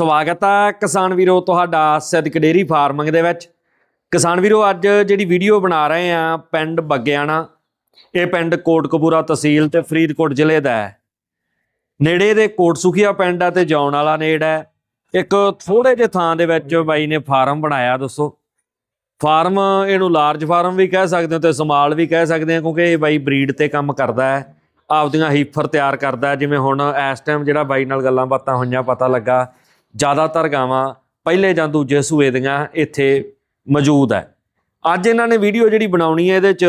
ਸਵਾਗਤ ਹੈ ਕਿਸਾਨ ਵੀਰੋ ਤੁਹਾਡਾ ਸਿੱਧਕ ਡੇਰੀ ਫਾਰਮਿੰਗ ਦੇ ਵਿੱਚ। ਕਿਸਾਨ ਵੀਰੋ, ਅੱਜ ਜਿਹੜੀ ਵੀਡੀਓ ਬਣਾ ਰਹੇ ਆ ਪਿੰਡ ਬੱਗਿਆਣਾ, ਇਹ ਪਿੰਡ ਕੋਟਕਪੂਰਾ ਤਹਿਸੀਲ ਤੇ ਫਰੀਦਕੋਟ ਜ਼ਿਲ੍ਹੇ ਦਾ ਹੈ। ਨੇੜੇ ਦੇ ਕੋਟ ਸੁਖੀਆ ਪਿੰਡ ਆ ਤੇ ਜੌਣ ਵਾਲਾ ਨੇੜ ਹੈ। ਇੱਕ ਥੋੜੇ ਜਿਹੇ ਥਾਂ ਦੇ ਵਿੱਚ ਬਾਈ ਨੇ ਫਾਰਮ ਬਣਾਇਆ, ਦੱਸੋ। ਫਾਰਮ ਇਹਨੂੰ ਲਾਰਜ ਫਾਰਮ ਵੀ ਕਹਿ ਸਕਦੇ ਹੋ ਤੇ ਸਮਾਲ ਵੀ ਕਹਿ ਸਕਦੇ ਆ ਕਿਉਂਕਿ ਇਹ ਬਾਈ ਬਰੀਡ ਤੇ ਕੰਮ ਕਰਦਾ ਹੈ। ਆਪਦੀਆਂ ਹੀਫਰ ਤਿਆਰ ਕਰਦਾ ਜਿਵੇਂ ਹੁਣ ਇਸ ਟਾਈਮ ਜਿਹੜਾ ਬਾਈ ਨਾਲ ਗੱਲਾਂ ਬਾਤਾਂ ਹੋਈਆਂ, ਪਤਾ ਲੱਗਾ ਜ਼ਿਆਦਾਤਰ ਗਾਵਾਂ ਪਹਿਲੇ ਜਾਂ ਦੂਜੇ ਸੂਏ ਦੀਆਂ ਇੱਥੇ ਮੌਜੂਦ ਹੈ। ਅੱਜ ਇਹਨਾਂ ਨੇ ਵੀਡੀਓ ਜਿਹੜੀ ਬਣਾਉਣੀ ਹੈ, ਇਹਦੇ ਚ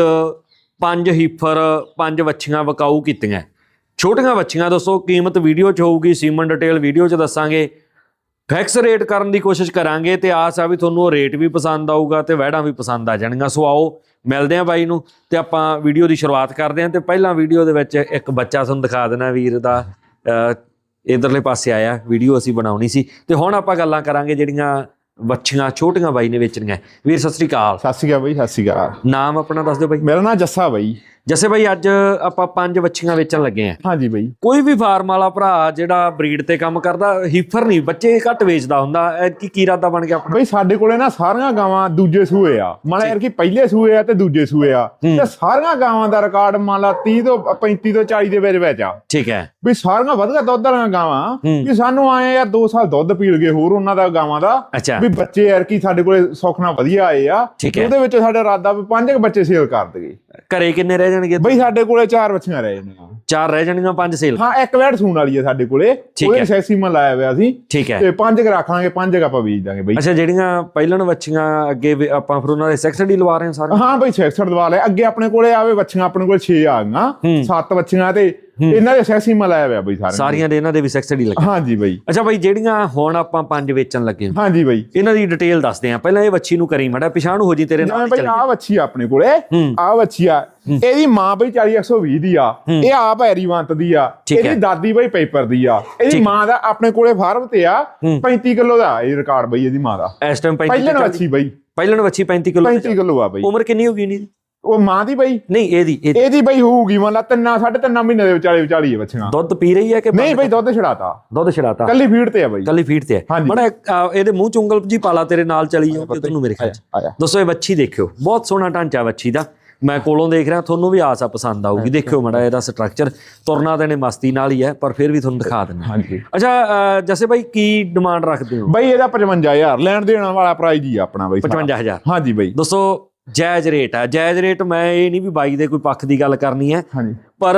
ਪੰਜ ਹੀਫਰ, ਪੰਜ ਵੱਛੀਆਂ ਵਕਾਊ ਕੀਤੀਆਂ ਛੋਟੀਆਂ ਵੱਛੀਆਂ ਦੱਸੋ, ਕੀਮਤ ਵੀਡੀਓ ਚ ਹੋਊਗੀ, ਸੀਮਨ ਡਿਟੇਲ ਵੀਡੀਓ ਚ ਦੱਸਾਂਗੇ। ਫਿਕਸ ਰੇਟ ਕਰਨ ਦੀ ਕੋਸ਼ਿਸ਼ ਕਰਾਂਗੇ ਤੇ ਆਸ ਆ ਵੀ ਤੁਹਾਨੂੰ ਉਹ ਰੇਟ ਵੀ ਪਸੰਦ ਆਊਗਾ ਤੇ ਵਹਿੜਾਂ ਵੀ ਪਸੰਦ ਆ ਜਾਣਗੀਆਂ। ਸੋ ਆਓ, ਮਿਲਦੇ ਆ ਬਾਈ ਨੂੰ ਤੇ ਆਪਾਂ ਵੀਡੀਓ ਦੀ ਸ਼ੁਰੂਆਤ ਕਰਦੇ ਹਾਂ ਤੇ ਪਹਿਲਾਂ ਵੀਡੀਓ ਦੇ ਵਿੱਚ ਇੱਕ ਬੱਚਾ ਤੁਹਾਨੂੰ ਦਿਖਾ ਦੇਣਾ ਵੀਰ ਦਾ ਇਧਰਲੇ ਪਾਸੇ ਆਇਆ ਵੀਡੀਓ ਅਸੀਂ ਬਣਾਉਣੀ ਸੀ। ਤੇ ਹੁਣ ਆਪਾਂ ਗੱਲਾਂ ਕਰਾਂਗੇ ਜਿਹੜੀਆਂ ਵੱਛੀਆਂ ਛੋਟੀਆਂ ਬਾਈ ਨੇ ਵੇਚਣੀਆਂ। ਵੀਰ ਸਤਿ ਸ੍ਰੀ ਅਕਾਲ। ਸਤਿ ਸ਼੍ਰੀ ਅਕਾਲ ਬਈ ਸਤਿ ਸ਼੍ਰੀ ਅਕਾਲ। ਨਾਮ ਆਪਣਾ ਦੱਸ ਦਿਓ ਬਾਈ। ਮੇਰਾ ਨਾਮ ਜੱਸਾ ਬਈ। ਜੈਸੇ ਬਾਈ ਅੱਜ ਆਪਾਂ ਪੰਜ ਵੱਛੀਆਂ ਵੇਚਣ ਲੱਗੇ ਆ। ਹਾਂਜੀ ਬਈ। ਕੋਈ ਵੀ ਫਾਰਮ ਵਾਲਾ ਭਰਾ ਜਿਹੜਾ ਬਰੀਡ ਤੇ ਕੰਮ ਕਰਦਾ ਹੀਫਰ ਨਹੀਂ ਬੱਚੇ ਘੱਟ ਵੇਚਦਾ ਹੁੰਦਾ। ਕੀ ਕੀ ਇਰਾਦਾ ਬਣ ਗਿਆ ਆਪਣਾ? ਬਈ ਸਾਡੇ ਕੋਲੇ ਨਾ ਸਾਰੀਆਂ ਗਾਵਾਂ ਦੂਜੇ ਸੂਏ ਆ। ਮੰਨ ਯਾਰ ਕਿ ਪਹਿਲੇ ਸੂਏ ਆ ਤੇ ਦੂਜੇ ਸੂਏ ਆ। ਤੇ ਸਾਰੀਆਂ ਗਾਵਾਂ ਦਾ ਰਿਕਾਰਡ ਮੰਨ ਲਾ 30 ਤੋਂ 35 ਤੋਂ 40 ਦੇ ਵਿੱਚ ਵਿੱਚ ਆ। ਠੀਕ ਹੈ। ਵੀ ਸਾਰੀਆਂ ਵਧੀਆ ਦੁੱਧ ਵਾਲੀਆਂ ਗਾਵਾਂ। ਵੀ ਸਾਨੂੰ ਆਏ ਯਾਰ 2 ਸਾਲ ਦੁੱਧ ਪੀੜ ਗਏ ਹੋਰ ਉਹਨਾਂ ਦਾ ਗਾਵਾਂ ਦਾ। ਵੀ ਬੱਚੇ ਯਾਰ ਕੀ ਸਾਡੇ ਕੋਲੇ ਸੁਖਣਾ ਵਧੀਆ ਆਏ ਆ। ਉਹਦੇ ਵਿੱਚ ਸਾਡਾ ਇਰਾਦਾ ਵੀ ਪੰਜ ਬੱਚੇ ਸੇਲ ਕਰ ਦਈਏ। ਘਰੇ ਕਿੰਨੇ ਰਹਿ ਜਾਣਗੇ ਬਈ ਸਾਡੇ ਕੋਲੇ ਚਾਰ ਬੱਚੀਆਂ ਰਹੇ ਨੇ ਚਾਰ ਰਹਿ ਜਾਣਗੀਆਂ ਪੰਜ ਸੇਲ ਹਾਂ ਇੱਕ ਵੈਟ ਸੂਣ ਵਾਲੀ ਹੈ ਸਾਡੇ ਕੋਲੇ। ਉਹਦੇ ਹੈ। ਸੈਕਸੀਮਨ ਲਾਇਆ ਹੋਇਆ ਸੀ। ਠੀਕ ਹੈ। ਤੇ ਪੰਜ ਕੁ ਰੱਖਾਂਗੇ ਪੰਜ ਕੁ ਆਪਾਂ ਵੇਚ ਦਾਂਗੇ ਬਈ। ਅੱਛਾ ਜਿਹੜੀਆਂ ਪਹਿਲਣ ਵੱਛੀਆਂ ਅੱਗੇ ਆਪਾਂ ਫਿਰ ਉਹਨਾਂ ਦੇ ਸੈਕਸਡੀ ਲਵਾ ਰਹੇ ਹਾਂ ਸਾਰੇ? ਹਾਂ ਬਈ 66 ਦਵਾ ਲੈ ਅੱਗੇ ਆਪਣੇ ਕੋਲੇ ਆਵੇ ਬੱਚੀਆਂ ਆਪਣੇ ਕੋਲੇ 6 ਆ ਗਈਆਂ। ਹੂੰ। 7 ਬੱਚੀਆਂ ਤੇ ਇਹਨਾਂ ਦੇ ਸੈਕਸੀ ਮਲਾਇਆ ਹੋਇਆ ਬਈ ਸਾਰੇ ਸਾਰੀਆਂ ਦੇ ਇਹਨਾਂ ਦੇ ਵੀ ਸੈਕਸਡੀ ਲੱਗੇ। ਹਾਂਜੀ ਬਈ। ਅੱਛਾ ਭਾਈ ਜਿਹੜੀਆਂ ਹੁਣ ਆਪਾਂ ਪੰਜ ਵੇਚਣ ਲੱਗੇ ਹਾਂ, ਹਾਂਜੀ ਬਈ। ਇਹਨਾਂ ਦੀ ਡਿਟੇਲ ਦੱਸਦੇ ਆ ਪਹਿਲਾਂ ਇਹ ਵੱਛੀ ਨੂੰ ਕਰੀ ਮੜਾ ਪਿਛਾਣ ਹੋ ਜੀ ਤੇਰੇ ਨਾਲ ਬਈ ਚੱਲ ਆ ਆ ਆਪਣੇ ਕੋਲੇ। ਹੂੰ। ਆ ਬੱਚੀ ਆ। ਇਹਦੀ ਮਾਂ ਬਈ 40 120 ਦੀ ਆ। ਇਹ ਆਪ ਹੈਰੀਵੰਤ ਦੀ ਆ। ਹੈ। ਇਹਦੀ ਦਾਦੀ ਬਈ ਪੇਪਰ ਦੀ ਆ। ਇਹਦੀ। ਮਾਂ ਦਾ ਆਪਣੇ ਕੋਲੇ ਫਾਰਮ ਤੇ ਆ। ਹੂੰ। 35 ਕਿਲੋ ਦਾ ਇਹ ਰਿਕਾਰਡ ਬਈ ਇਹਦੀ ਮਾਂ ਦਾ। ਇਸ ਟਾਈਮ 35 ਪਹਿਲਾਂ ਬੱਚੀ ਬਈ। ਪਹਿਲਣ ਵੱਛੀ 35 ਕਿਲੋ 35 ਕਿਲੋ ਆ ਬਈ। ਉਮਰ ਕਿੰਨੀ ਹੋ ਗਈ ਨਹੀਂ ਉਹ ਮਾਂ ਦੀ ਬਈ। ਨਹੀਂ ਇਹਦੀ ਇਹ ਇਹਦੀ ਬਈ ਹੋਊਗੀ ਮੰਨ ਲਾ ਤਿੰਨਾਂ ਸਾਢੇ ਤਿੰਨਾਂ ਮਹੀਨੇ ਦੇ ਵਿਚਾਲੇ ਵਿਚਾਲੀ ਹੈ ਬੱਚੀਆਂ। ਦੁੱਧ ਪੀ ਰਹੀ ਹੈ ਕਿ ਨਹੀਂ ਬਈ ਦੁੱਧ ਛੜਾਤਾ। ਦੁੱਧ ਛੜਾਤਾ। ਕੱਲੀ ਫੀਡ ਤੇ ਆ ਬਈ। ਕੱਲੀ ਫੀਡ ਤੇ ਹੈ ਹਾਂਜੀ। ਮੜਾ ਇਹਦੇ ਮੂੰਹ ਚ ਉਂਗਲ ਜੀ ਪਾਲਾ ਤੇਰੇ ਨਾਲ ਚਲੀ ਜਾਊਗੀ ਤੁਹਾਨੂੰ ਮੇਰੇ ਖਿਆਲ ਦੋਸਤੋ ਇਹ ਵੱਛੀ ਦੇਖਿਓ। ਬਹੁਤ ਸੋਹਣਾ ਢਾਂਚਾ ਵੱਛੀ ਦਾ। ਮੈਂ ਕੋਲੋਂ ਦੇਖ ਰਿਹਾ ਤੁਹਾਨੂੰ ਵੀ ਆਸਾ ਪਸੰਦ ਆਊਗੀ। ਦੇਖਿਓ ਮੜਾ ਇਹਦਾ ਸਟਰਕਚਰ ਤੁਰਨਾ ਤਾਂ ਇਹਨੇ ਮਸਤੀ ਨਾਲ ਹੀ ਹੈ ਪਰ ਫਿਰ ਵੀ ਤੁਹਾਨੂੰ ਦਿਖਾ ਦਿੰਦਾ ਹਾਂਜੀ। ਅੱਛਾ ਜੱਸੇ ਭਾਈ ਕੀ ਡਿਮਾਂਡ ਰੱਖਦੇ ਹੋ? ਬਈ ਇਹਦਾ 55000 ਲੈਣ ਦੇਣ ਵਾਲਾ ਪ੍ਰਾਈਜ਼ ਹੀ ਆ ਆਪਣਾ ਬਈ। ਸਾਰਾ। 55000 ਹਾਂਜੀ ਬਈ। ਦੋਸਤੋ ਜਾਇਜ਼ ਰੇਟ ਹੈ ਜਾਇਜ਼ ਰੇਟ ਮੈਂ ਇਹ ਨਹੀਂ ਵੀ ਬਾਈ ਦੇ ਕੋਈ ਪੱਖ ਦੀ ਗੱਲ ਕਰਨੀ ਹੈ। ਹਾਂਜੀ। ਪਰ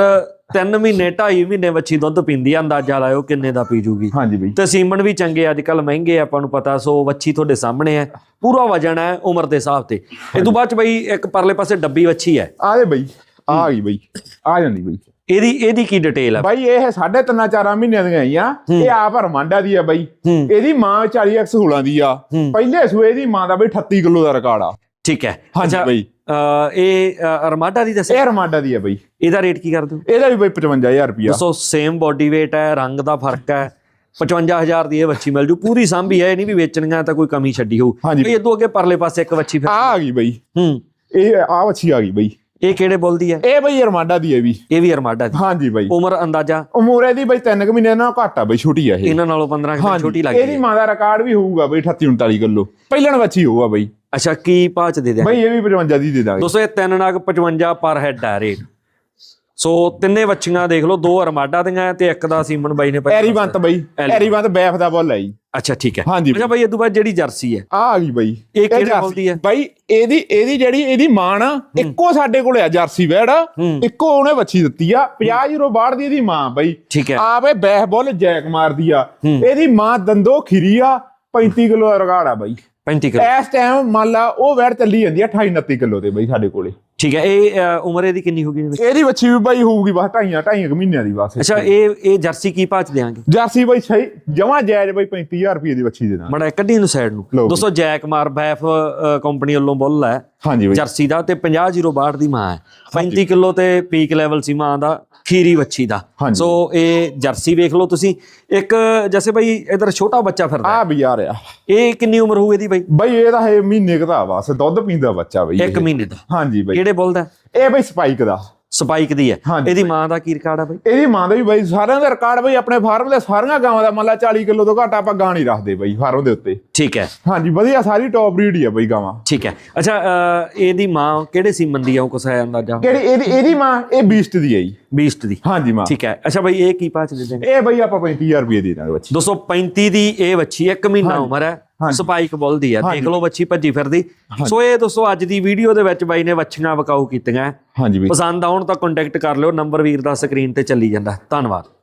3 ਮਹੀਨੇ 2.5 ਮਹੀਨੇ ਵੱਛੀ ਦੁੱਧ ਪੀਂਦੀ ਆ ਅੰਦਾਜ਼ਾ ਲਾਇਓ ਕਿੰਨੇ ਦਾ ਪੀ ਜੂਗੀ। ਹਾਂਜੀ ਬਈ। ਤੇ ਸੀਮਨ ਵੀ ਚੰਗੇ ਅੱਜ ਕੱਲ ਮਹਿੰਗੇ ਆ, ਆਪਾਂ ਨੂੰ ਪਤਾ ਸੋ ਵੱਛੀ ਤੁਹਾਡੇ ਸਾਹਮਣੇ ਹੈ ਪੂਰਾ ਵਜਨ ਹੈ ਉਮਰ ਦੇ ਹਿਸਾਬ ਤੇ। ਇਹ ਤੋਂ ਬਾਅਦ ਚ ਬਈ ਇੱਕ ਪਰਲੇ ਪਾਸੇ ਡੱਬੀ ਵੱਛੀ ਹੈ। ਆ ਦੇ ਬਈ ਆ ਗਈ ਬਈ ਆ ਜਾਂਦੀ ਬਈ। ਇਹਦੀ ਇਹਦੀ ਕੀ ਡਿਟੇਲ ਹੈ ਬਾਈ ਇਹ ਸਾਢੇ ਤਿੰਨਾਂ ਚਾਰਾਂ ਮਹੀਨਿਆਂ ਦੀਆਂ ਆਈਆਂ। ਇਹ ਆਪ ਰਮਾਂਡਾ ਦੀ ਆ ਬਾਈ। ਹੂੰ। ਇਹਦੀ ਮਾਂ 40 16 ਦੀ ਆ। ਹੂੰ। ਪਹਿਲੇ ਸੂਏ ਦੀ ਮਾਂ ਦਾ ਬਈ 38 ਕਿਲੋ ਦਾ ਰਿਕਾਰਡ ਆ। ਠੀਕ ਹੈ। ਹਾਂਜੀ ਬਈ। ਅਹ, ਇਹ ਅਰਮਾਡਾ ਦੀ ਦੱਸਿਆ ਇਹ ਰਮਾਂਡਾ ਦੀ ਆ ਬਈ। ਇਹਦਾ ਰੇਟ ਕੀ ਕਰ ਦਿਓ ਇਹਦਾ ਵੀ ਬਈ 55000 ਰੁਪਿਆ ਦੋਸਤੋ ਸੇਮ ਬਾਡੀ weight ਹੈ ਰੰਗ ਦਾ ਫ਼ਰਕ ਹੈ 55000 ਦੀ ਇਹ ਵੱਛੀ ਮਿਲ ਜੂ। ਪੂਰੀ ਸਾਂਭੀ ਹੈ ਇਹ ਨਹੀਂ ਵੀ ਵੇਚਣੀਆਂ ਤਾਂ ਕੋਈ ਕਮੀ ਛੱਡੀ ਹੋਊ। ਹਾਂਜੀ। ਇਹ ਤੋਂ ਅੱਗੇ ਪਰਲੇ ਪਾਸੇ ਇੱਕ ਵੱਛੀ ਫਿਰ। ਆ ਆ ਗਈ ਬਈ। ਹੂੰ। ਇਹ ਆ ਵੱਛੀ ਆ ਗਈ ਬਈ। ਇਹ ਕਿਹੜੇ ਬੋਲਦੀ ਹੈ? ਇਹ ਬਈ ਰਮਾਂਡਾ ਦੀ ਹੈ ਵੀ। ਇਹ ਵੀ ਅਰਮਾਡਾ ਦੀ। ਹਾਂਜੀ ਬਈ। ਉਮਰ ਅੰਦਾਜ਼ਾ? ਉਮਰ ਇਹਦੀ ਬਈ 3 ਮਹੀਨੇ ਨਾਲ ਘੱਟ ਆ ਬਈ ਛੋਟੀ ਆ ਇਹ। ਇਹਨਾਂ ਨਾਲੋਂ 15 ਕਿਲੋ ਹਾਂਜੀ, ਛੋਟੀ ਲੱਗਦੀ ਇਹਦੀ ਹੈ। ਮਾਂ ਦਾ ਰਿਕਾਰਡ ਵੀ ਹੋਊਗਾ ਬਈ 38 39 ਕਿਲੋ। ਪਹਿਲਣ ਬੱਚੀ ਹੋਊਗਾ ਬਈ। ਅੱਛਾ ਕੀ ਭਾਅ ਚ ਦੇ ਦਿਆਂ ਬਈ ਇਹ ਵੀ 55 ਦੀ ਦੇ ਦਾਂਗੇ। ਦੋਸਤੋ ਇਹ ਤਿੰਨ ਨਗ 55 ਪਰ ਹੈਡ ਰੇਟ ਸੋ ਤਿੰਨੇ ਵੱਛੀਆਂ ਦੇਖ ਲਓ ਦੋ ਅਰਮਾਡਾ ਦੀਆਂ ਤੇ ਇੱਕ ਦਾ ਸੀਮਨ ਬਾਈ ਨੇ ਪਹਿਲਾਂ ਐਰੀਵੰਤ ਬਈ ਐਰੀਵੰਤ। ਬੈਫ ਦਾ ਬੋਲ ਹੈ ਜੀ। ਅੱਛਾ ਠੀਕ ਹੈ। ਹਾਂਜੀ ਅੱਛਾ ਬਾਈ ਇਹ ਤੋਂ ਬਾਅਦ ਜਿਹੜੀ ਜਰਸੀ ਹੈ? ਆ ਆ ਗਈ ਬਈ। ਇਹ ਕਿਹੜੇ ਬੋਲਦੀ ਹੈ? ਬਈ ਇਹਦੀ ਇਹਦੀ ਜਿਹੜੀ ਇਹਦੀ ਮਾਂ ਨਾ ਇੱਕੋ ਸਾਡੇ ਕੋਲੇ ਆ ਜਰਸੀ ਵੈੜ। ਇੱਕੋ ਉਹਨੇ ਬੱਚੀ ਦਿੱਤੀ ਆ। 50 ਯੂਰੋ ਬਾੜ ਦੀ ਇਹਦੀ ਮਾਂ ਬਈ। ਠੀਕ ਹੈ। ਆਪੇ ਬੈਫ ਬੋਲ ਜੈਕ ਮਾਰਦੀ ਆ। ਇਹਦੀ ਮਾਂ ਦੰਦੋ ਖਿਰੀ ਆ 35 ਕਿਲੋ ਆ ਬਈ। 35 ਕਿਲੋ। ਇਸ ਟਾਈਮ ਮੰਨ ਲਾ ਉਹ ਵੈੜ ਚੱਲੀ ਜਾਂਦੀ ਆ 28 29 ਕਿਲੋ ਤੇ ਬਈ ਸਾਡੇ ਕੋਲੇ। ਠੀਕ ਹੈ ਇਹ ਅ, ਉਮਰ ਇਹਦੀ ਕਿੰਨੀ ਹੋ ਗਈ ਇਹਦੀ ਬੱਚੀ ਵੀ ਬਾਈ ਹੋਊਗੀ ਬਸ ਢਾਈਆਂ ਢਾਈਆਂ ਕੁ ਮਹੀਨਿਆਂ ਦੀ ਬਸ। ਅੱਛਾ ਇਹ ਇਹ ਜਰਸੀ ਕੀ ਭਾਅ ਚ ਦੇਾਂਗੇ ਜਰਸੀ ਬਾਈ ਸਹੀ ਜਮਾ ਜਾਇਜ਼ ਬਾਈ 35000 ਰੁਪਏ ਦੀ ਬੱਚੀ ਦੇ ਦਾਂ ਮੜਾ ਕੱਢੀ ਨੂੰ ਸਾਈਡ ਨੂੰ। ਲਓ। ਦੋਸਤੋ ਜੈਕ ਮਾਰ ਬੈਫ ਕੰਪਨੀ ਵੱਲੋਂ ਬੁੱਲ ਹੈ। ਹਾਂਜੀ ਬਾਈ। ਜਰਸੀ ਦਾ ਤੇ 50 ਦੀ ਮਾਂ ਹੈ। 35 ਕਿਲੋ ਤੇ ਪੀਕ ਲੈਵਲ ਸੀ ਮਾਂ ਦਾ ਖੀਰੀ ਵੱਛੀ ਦਾ। ਹਾਂਜੀ। ਸੋ ਇਹ ਜਰਸੀ ਵੇਖ ਲਓ ਤੁਸੀਂ। ਇੱਕ ਜੈਸੇ ਬਈ ਇਧਰ ਛੋਟਾ ਬੱਚਾ ਫਿਰਦਾ। ਹੈ। ਆ ਵੀ ਆ ਰਿਹਾ। ਇਹ ਕਿੰਨੀ ਉਮਰ ਹੋਊ ਇਹਦੀ ਬਈ? ਬਾਈ ਇਹ ਤਾਂ ਹੈ ਮਹੀਨੇ ਕੁ ਦਾ ਬਸ ਦੁੱਧ ਪੀਂਦਾ ਬੱਚਾ ਬਈ ਇੱਕ। ਮਹੀਨੇ ਦਾ। ਹਾਂਜੀ ਬਾਈ। ਕਿਹੜੇ ਬੁੱਲ ਦਾ? ਇਹ ਬਾਈ ਸਪਾਈਕ ਦਾ। ਸਪਾਈਕ ਦੀ ਹੈ। ਇਹਦੀ ਮਾਂ ਦਾ ਕੀ ਰਿਕਾਰਡ ਆ ਬਈ? ਇਹਦੀ ਮਾਂ ਦਾ ਵੀ ਬਾਈ ਸਾਰਿਆਂ ਦਾ ਰਿਕਾਰਡ ਬਾਈ ਆਪਣੇ ਫਾਰਮ ਦੇ ਸਾਰੀਆਂ ਗਾਵਾਂ ਦਾ ਮੰਨ ਲਾ 40 ਕਿਲੋ ਤੋਂ ਘੱਟ ਆਪਾਂ ਗਾਂ ਨਹੀਂ ਰੱਖਦੇ ਬਾਈ ਫਾਰਮ ਦੇ ਉੱਤੇ। ਠੀਕ ਹੈ। ਹਾਂਜੀ ਵਧੀਆ ਸਾਰੀ ਟੌਪ ਬਰੀਡ ਹੀ ਆ ਬਾਈ ਗਾਵਾਂ। ਠੀਕ ਹੈ। ਅੱਛਾ ਇਹਦੀ ਮਾਂ ਕਿਹੜੇ ਸੀਮਨ ਦੀ ਆ ਉਹ ਕੁਛ ਹੈ ਅੰਦਾਜ਼ਾ? ਕਿਹੜੀ ਇਹਦੀ ਇਹਦੀ ਮਾਂ ਇਹ ਬੀਸਟ ਦੀ ਆ ਜੀ। ਬੀਸਟ ਦੀ। ਹਾਂਜੀ ਮਾਂ। ਠੀਕ ਹੈ। ਅੱਛਾ ਬਈ ਇਹ ਕੀ ਪਾਚ ਦੇ ਦੇਣਗੇ? ਇਹ ਬਾਈ ਆਪਾਂ 35000 ਰੁਪਏ ਦੇ ਦਾਂਗੇ ਬੱਚੀ। 235 ਦੀ ਇਹ ਵੱਛੀ ਇੱਕ ਮਹੀਨਾ ਉਮਰ ਹੈ। ਸਪਾਈਕ ਬੁੱਲ ਦੀ ਹਾਂਜੀ। ਦੇਖ ਲਓ ਵੱਛੀ ਭੱਜੀ ਫਿਰਦੀ। ਸੋ ਇਹ ਦੋਸਤੋ ਅੱਜ ਦੀ ਵੀਡੀਓ ਦੇ ਵਿੱਚ ਬਾਈ ਨੇ ਵੱਛੀਆਂ ਵਕਾਊ ਕੀਤੀਆਂ। ਹਾਂਜੀ ਪਸੰਦ ਆਉਣ ਤਾਂ ਕੰਟੈਕਟ ਕਰ ਲਿਓ ਨੰਬਰ ਵੀਰ ਦਾ ਸਕਰੀਨ ਤੇ ਚੱਲੀ ਜਾਂਦਾ। ਧੰਨਵਾਦ।